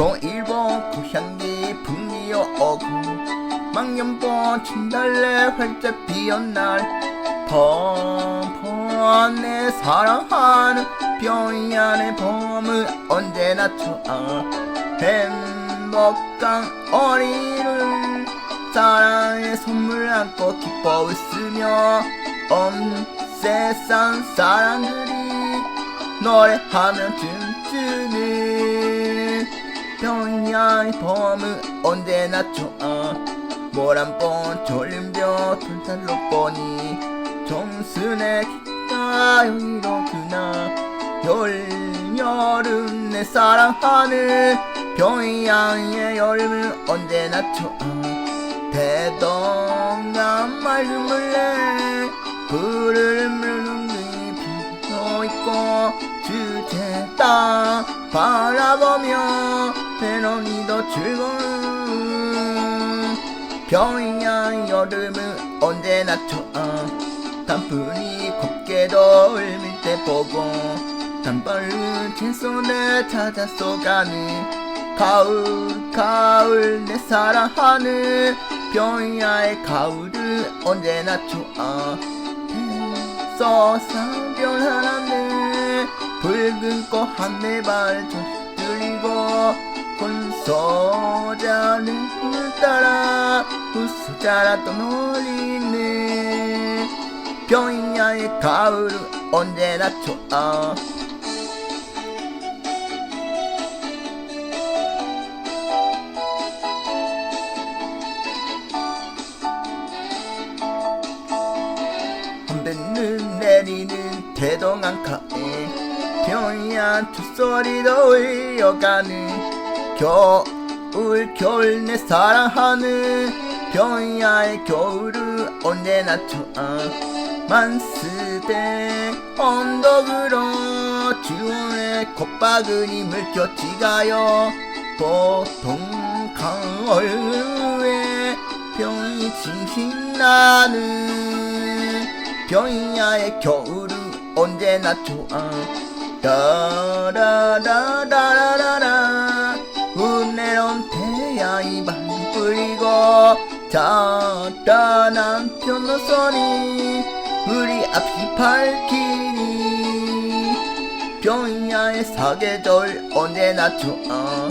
동일본 고향기 풍미어 오고 망년번 진달래 활짝 피었 날 뻔뻔해 사랑하는 병이안의 봄은 언제나 좋아 행복한 어린이를 사랑의 선물 안고 기뻐 웃으며 온 세상 사람들이 노래하며 춤추는 평양의 봄은 언제나 좋아 모란봉 졸림벼 돌살로 보니 정순의 기가 여기로구나. 열 여름 내 사랑하는 평양의 여름은 언제나 좋아 대동강 맑은 물에 불을 물는 게 피어있고 주제 땅 바라보며 해놓니도 즐거운 평양 여름은 언제나 좋아 단풍이 곱게도 울밀 때 보고 단발은 제 손에 찾아서 가는 가을 가을 내 사랑하는 평야의 가을은 언제나 좋아 서상 별 하나는 붉은 꽃 한네발 들리고 혼소자는 불 따라 웃소자라 떠놀리는 평야의 가을은 언제나 좋아. 한배는 내리는 대동강 가에 평양 툭소리도 울려가는 겨울 겨울 내 사랑하는 평야의 겨울은 언제나 좋아 만스대 언덕으로 주원의 콧바구니 물결치가요. 보통 강얼에 병이 징신 나는 병야의 겨울은 언제나 좋아 따라라라라라라. 은혜로운 태양이 많이 뿌리고 자다난 변호선이 우리 앞이 밝히니 병야의 사계절 언제나 좋아